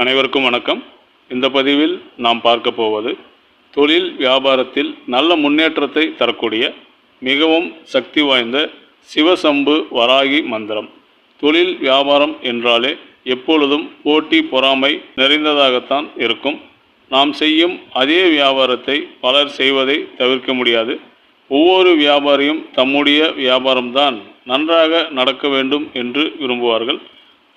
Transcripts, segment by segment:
அனைவருக்கும் வணக்கம். இந்த பதிவில் நாம் பார்க்க போவது தொழில் வியாபாரத்தில் நல்ல முன்னேற்றத்தை தரக்கூடிய மிகவும் சக்தி வாய்ந்த சிவசம்பு வராகி மந்திரம். தொழில் வியாபாரம் என்றாலே எப்பொழுதும் போட்டி பொறாமை நிறைந்ததாகத்தான் இருக்கும். நாம் செய்யும் அதே வியாபாரத்தை பலர் செய்வதை தவிர்க்க முடியாது. ஒவ்வொரு வியாபாரியும் தம்முடைய வியாபாரம்தான் நன்றாக நடக்க வேண்டும் என்று விரும்புவார்கள்.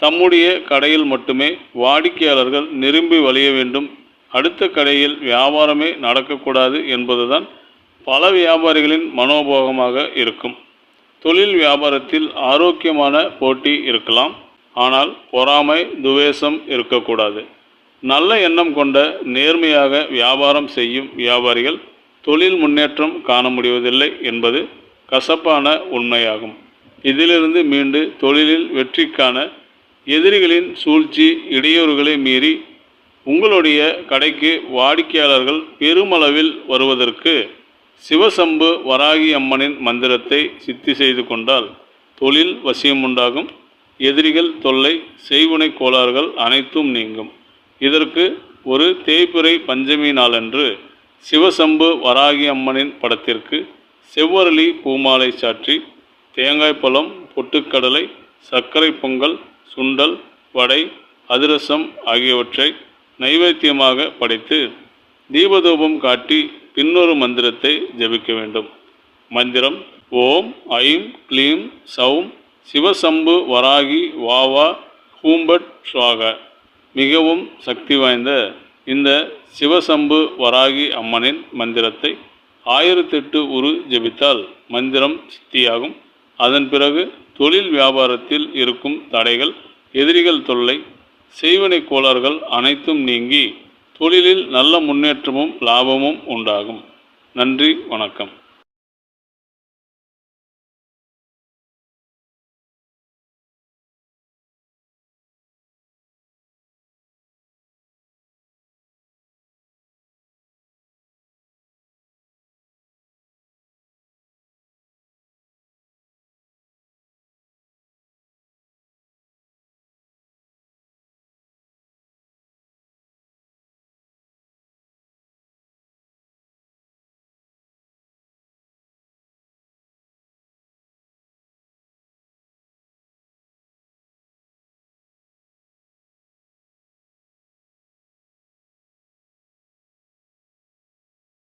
தம்முடைய கடையில் மட்டுமே வாடிக்கையாளர்கள் நிரும்பி வழிய வேண்டும். அடுத்த கடையில் வியாபாரமே நடக்கக்கூடாது என்பதுதான் பல வியாபாரிகளின் மனோபோகமாக இருக்கும். தொழில் வியாபாரத்தில் ஆரோக்கியமான போட்டி இருக்கலாம். ஆனால் பொறாமை துவேஷம் இருக்கக்கூடாது. நல்ல எண்ணம் கொண்ட நேர்மையாக வியாபாரம் செய்யும் வியாபாரிகள் தொழில் முன்னேற்றம் காண முடிவதில்லை என்பது கசப்பான உண்மையாகும். இதிலிருந்து மீண்டு தொழிலில் வெற்றிக்கான எதிரிகளின் சூழ்ச்சி இடையூறுகளை மீறி உங்களுடைய கடைக்கு வாடிக்கையாளர்கள் பெருமளவில் வருவதற்கு சிவசம்பு வராகி அம்மனின் மந்திரத்தை சித்தி செய்து கொண்டால் தொழில் வசியம் உண்டாகும் எதிரிகள் தொல்லை செய்வினை கோளாறுகள் அனைத்தும் நீங்கும். இதற்கு ஒரு தேய்பிறை பஞ்சமி நாளன்று சிவசம்பு வராகி அம்மனின் படத்திற்கு செவ்வரளி பூமாலை சாற்றி தேங்காய் பழம் பொட்டுக்கடலை சர்க்கரை பொங்கல் சுண்டல் வடை அதிரசம் ஆகியவற்றை நைவேத்தியமாக படைத்து தீபதூபம் காட்டி பின்னொரு மந்திரத்தை ஜெபிக்க வேண்டும். மந்திரம் ஓம் ஐம் க்ளீம் சௌம் சிவசம்பு வராகி வாவா ஹூம்பட் ஸ்வாக மிகவும் சக்தி வாய்ந்த இந்த சிவசம்பு வராகி அம்மனின் மந்திரத்தை ஆயிரத்தெட்டு உரு ஜெபித்தால் மந்திரம் சித்தியாகும். அதன் பிறகு தொழில் வியாபாரத்தில் இருக்கும் தடைகள் எதிரிகள் தொல்லை செய்வினை கோளாறுகள் அனைத்தும் நீங்கி தொழிலில் நல்ல முன்னேற்றமும் லாபமும் உண்டாகும். நன்றி வணக்கம்.